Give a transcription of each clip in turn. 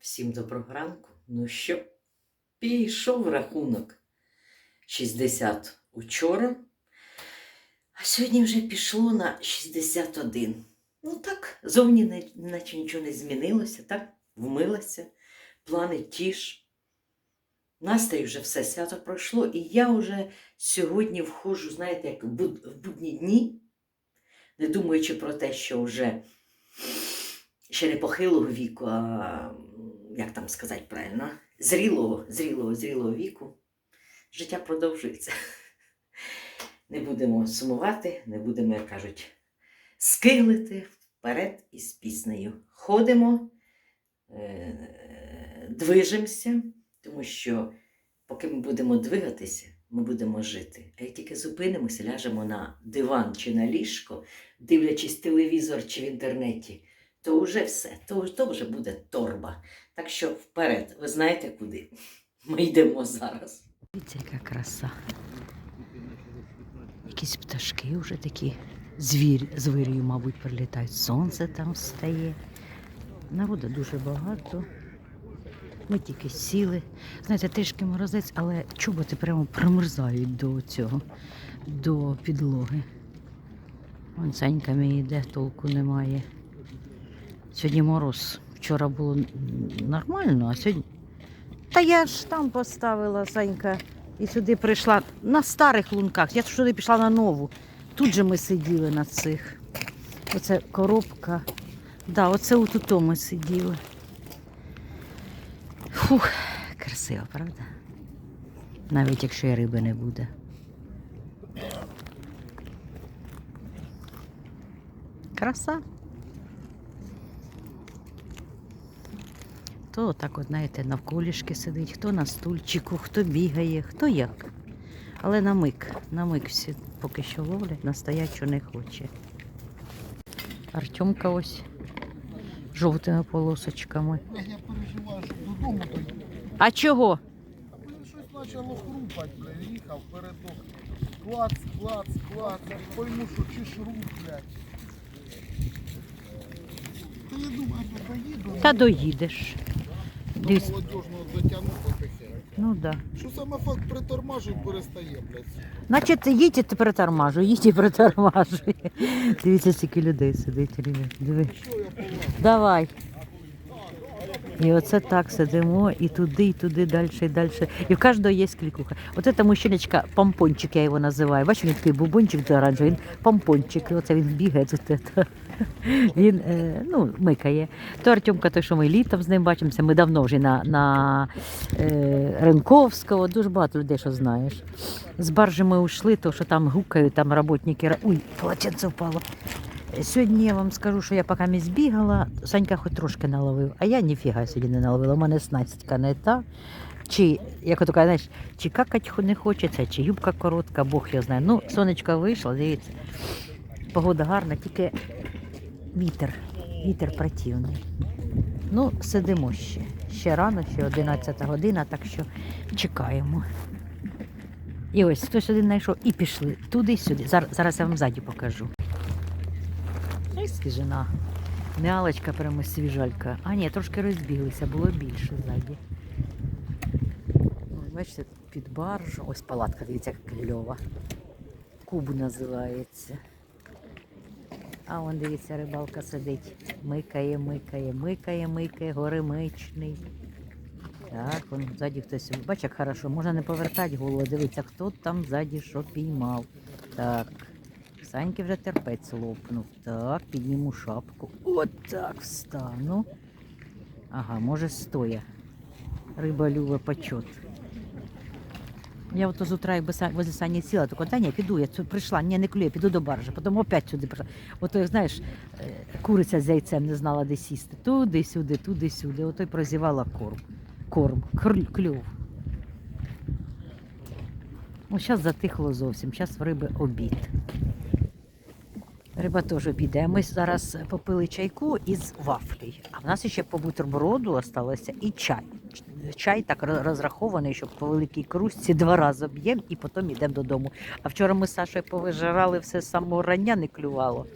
Всім доброго ранку. Ну що, пішов рахунок 60 учора, а сьогодні вже пішло на 61. Ну так, зовні наче нічого не змінилося, так? Вмилася, плани ті ж. Настрій вже все свято пройшло, і я вже сьогодні входжу, знаєте, як в будні дні, не думаючи про те, що вже ще не похилого віку, а як там сказати правильно, зрілого, зрілого, зрілого віку. Життя продовжується. Не будемо сумувати, не будемо, як кажуть, скиглити вперед із піснею. Ходимо, е- движемося, тому що поки ми будемо двигатися, ми будемо жити. А як тільки зупинимося, ляжемо на диван чи на ліжко, дивлячись телевізор чи в інтернеті, то вже все, то, то вже буде торба. Так що вперед, ви знаєте куди? Ми йдемо зараз. Дивіться, яка краса. Якісь пташки вже такі звір, звір'ю, мабуть, прилітають. Сонце там встає. Народу дуже багато. Ми тільки сіли. Знаєте, трішки морозець, але чоботи прямо промерзають до цього, до підлоги. Вон Санька мій йде, толку немає. Сьогодні мороз. Вчора було нормально, а сьогодні. Та я ж там поставила Санька і сюди прийшла на старих лунках. Я сюди пішла на нову. Тут же ми сиділи на цих. Оце коробка. Да, оце отут ми сиділи. Фух, красиво, правда? Навіть якщо і риби не буде. Краса. То так, от, знаєте, навколішки сидить, хто на стульчику, хто бігає, хто як. Але на мик, на мик всі поки що ловлять, настоячу не хоче. Артемка ось жовтими полосочками. Я переживаю, щоб додому доїхати. А чого? Блін, щось почало хрупати, блін, їхав передок. Клац, клац, клац. Я пойму, що чи шруб, блядь. Та я думаю, що доїду. Та доїдеш. Дивись. молодіжного затягну потихеньку. Ну да. Що саме факт притормажує, перестає, блядь. Значить, їдь і ти притормажуй, їдь і притормажуй. Дивіться, скільки людей сидить, ребят. Диви. Що я? Давай. І оце так сидимо, і туди, і туди, далі, і далі. І в кожного є клікуха. От це мужчиночка, помпончик, я його називаю. Бачиш, він такий бубончик оранжевий, він помпончик. І оце він бігає тут. Він е, ну, микає. То Артемка, той, що ми літом з ним бачимося, ми давно вже на, на е, Ренковського, дуже багато людей, що знаєш. З баржі ми ушли, то що там гукають, там роботники. Ой, полотенце впало. Сьогодні я вам скажу, що я поки не збігала, Санька хоч трошки наловив, а я ніфіга сьогодні не наловила. У мене снастка не та. Чи, як кажуть, знаєш, чи какать не хочеться, чи юбка коротка, Бог його знає. Ну, сонечко вийшло, дивіться. Погода гарна, тільки вітер, вітер противний. Ну, сидимо ще. Ще рано, ще 11 година, так що чекаємо. І ось хтось один знайшов і пішли туди-сюди. Зараз я вам ззаді покажу. Свіжина. Не алочка, прямо свіжалька. А ні, трошки розбіглися, було більше ззаді. Бачите, під баржу. Ось палатка, дивіться, як кльова. Куб називається. А вон, дивіться, рибалка сидить. Микає, микає, микає, микає, горемичний. Так, вон ззаді хтось. Бач, як хорошо, можна не повертати голову, дивитися, хто там ззаді що піймав. Так. Саньки вже терпець лопнув. Так, підніму шапку. От так встану. Ага, може стоя. Риба любе почот. Я от з утра якби возле Сані сіла, так та ні, піду, я тут прийшла, ні, не клює, піду до баржі, потім опять сюди прийшла. Ото, знаєш, е, куриця з яйцем не знала, де сісти. Туди-сюди, туди-сюди. Ото й прозівала корм. Корм, клюв. Ну, зараз затихло зовсім, зараз в риби обід. Риба теж обіде. Ми зараз попили чайку із вафлею. А в нас ще по бутерброду залишилося і чай. Чай так розрахований, щоб по великій кружці два рази б'ємо і потім йдемо додому. А вчора ми з Сашою повижирали все з самого рання не клювало.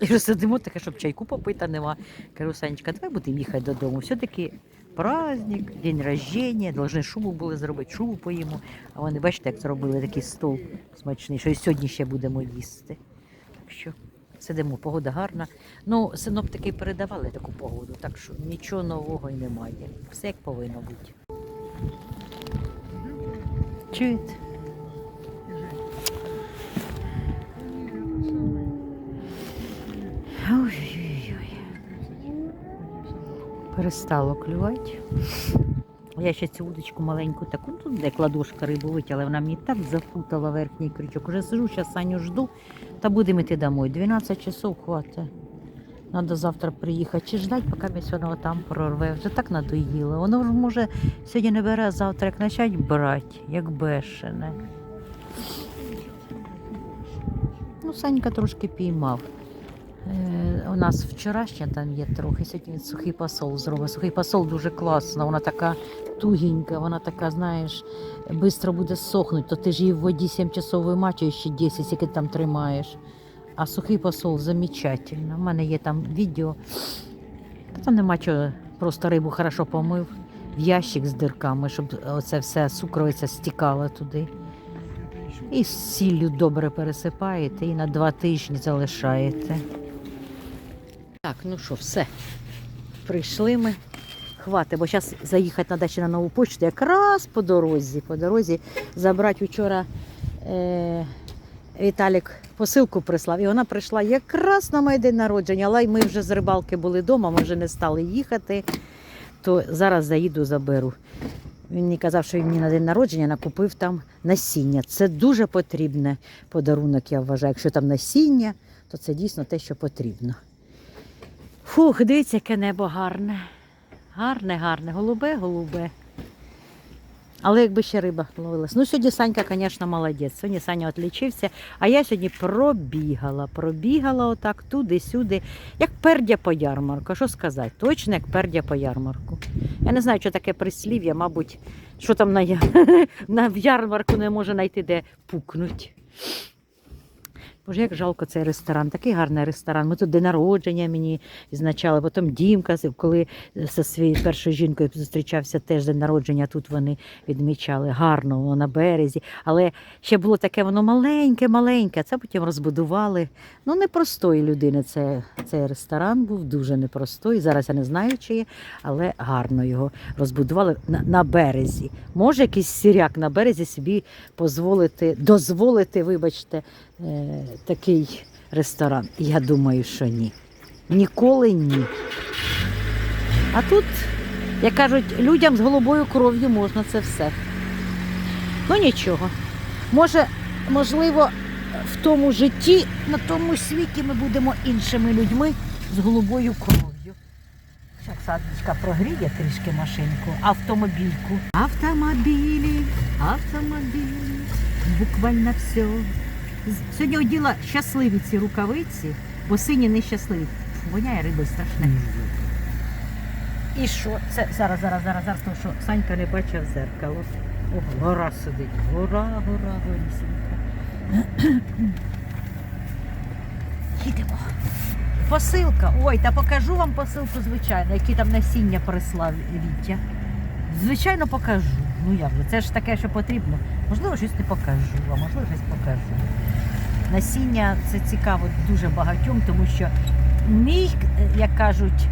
І вже сидимо таке, щоб чайку попити нема. Кажу, Санечка, давай будемо їхати додому. Все-таки праздник, день рождения, должны шубу були зробити, шубу поїмо. А вони, бачите, як зробили такий стол смачний, що і сьогодні ще будемо їсти. Так що сидимо, погода гарна. Ну, синоптики передавали таку погоду, так що нічого нового і немає. Все як повинно бути. Чуєте? Ой-ой-ой. Перестало клювати. Я ще цю удочку маленьку таку, ну, тут де кладошка рибу витягла, вона мені так запутала верхній крючок. Уже сижу, зараз Саню жду, та будемо йти домой. 12 часов хватить. Надо завтра приїхати чи ждать, поки мені воно там прорве. Вже так надоїло. Воно ж може сьогодні не бере, а завтра як почать брати, як бешене. Ну, Санька трошки піймав. Е, у нас вчорашня там є трохи, сьогодні він сухий посол зробив. Сухий посол дуже класно, вона така тугенька, вона така, знаєш, швидко буде сохнути, то ти ж її в воді 7 часов вимачуєш ще 10, який там тримаєш. А сухий посол замечательно. У мене є там відео. Там нема чого, просто рибу хорошо помив в ящик з дирками, щоб оце все сукровиця стікала туди. І сіллю добре пересипаєте і на два тижні залишаєте. Так, ну що, все. Прийшли ми. Хвати, бо зараз заїхати треба ще на нову почту, якраз по дорозі. По дорозі забрати вчора е, Віталік посилку прислав, і вона прийшла якраз на моє день народження, але ми вже з рибалки були вдома, ми вже не стали їхати, то зараз заїду, заберу. Він мені казав, що він мені на день народження накупив там насіння. Це дуже потрібне подарунок, я вважаю. Якщо там насіння, то це дійсно те, що потрібно. Фух, дивіться, яке небо гарне. Гарне, гарне, голубе, голубе. Але якби ще риба ловилась. Ну, сьогодні Санька, звісно, молодець. Сьогодні Саня відлічився, а я сьогодні пробігала, пробігала отак туди-сюди, як пердя по ярмарку. Що сказати? Точно як пердя по ярмарку. Я не знаю, що таке прислів'я, мабуть, що там на, ярмарку не може знайти, де пукнуть. Боже, як жалко цей ресторан, такий гарний ресторан. Ми тут день народження мені відзначали, потім Дімка, коли зі своєю першою жінкою зустрічався теж день народження, тут вони відмічали гарно воно на березі. Але ще було таке воно маленьке, маленьке, а це потім розбудували. Ну, непростої людини це, цей ресторан був, дуже непростий. Зараз я не знаю, чи є, але гарно його розбудували на, на березі. Може якийсь сіряк на березі собі дозволити, дозволити, вибачте, е, такий ресторан? Я думаю, що ні. Ніколи ні. А тут, як кажуть, людям з голубою кров'ю можна це все. Ну нічого. Може, можливо, в тому житті, на тому світі ми будемо іншими людьми з голубою кров'ю. Зараз Садочка прогріє трішки машинку, автомобільку. Автомобілі, автомобілі, буквально все. Сьогодні оділа щасливі ці рукавиці, бо сині нещасливі. Воняє риби страшне. І що? Це зараз, зараз, зараз, зараз, тому що Санька не бачив зеркало. О, гора сидить. Гора, гора, горісінька. Їдемо. Посилка. Ой, та покажу вам посилку, звичайно, які там насіння прислав Вітя. Звичайно, покажу. Ну як це ж таке, що потрібно. Можливо, щось не покажу, а можливо, щось покажу. Насіння це цікаво дуже багатьом, тому що мій, як кажуть,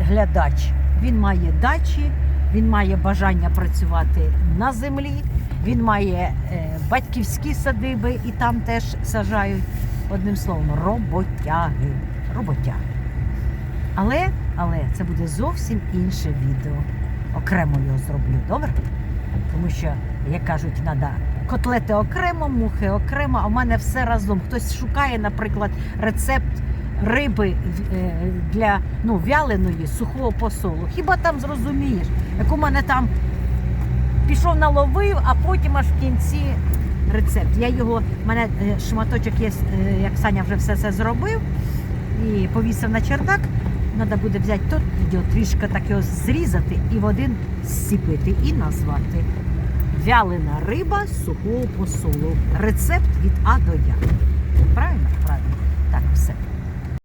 глядач, він має дачі, він має бажання працювати на землі, він має е, батьківські садиби і там теж сажають. Одним словом, роботяги. Роботяги. Але, але це буде зовсім інше відео. Окремо його зроблю, добре? Тому що, як кажуть, треба котлети окремо, мухи окремо, а в мене все разом. Хтось шукає, наприклад, рецепт риби е, для ну, вяленої сухого посолу. Хіба там зрозумієш, як у мене там пішов наловив, а потім аж в кінці рецепт. Я його, в мене е, шматочок є, е, як Саня вже все це зробив і повісив на чердак. Треба буде взяти то відео, трішки так його зрізати і в один зсіпити і назвати. Вялена риба сухого посолу. Рецепт від А до Я. Правильно? Правильно. Так, все.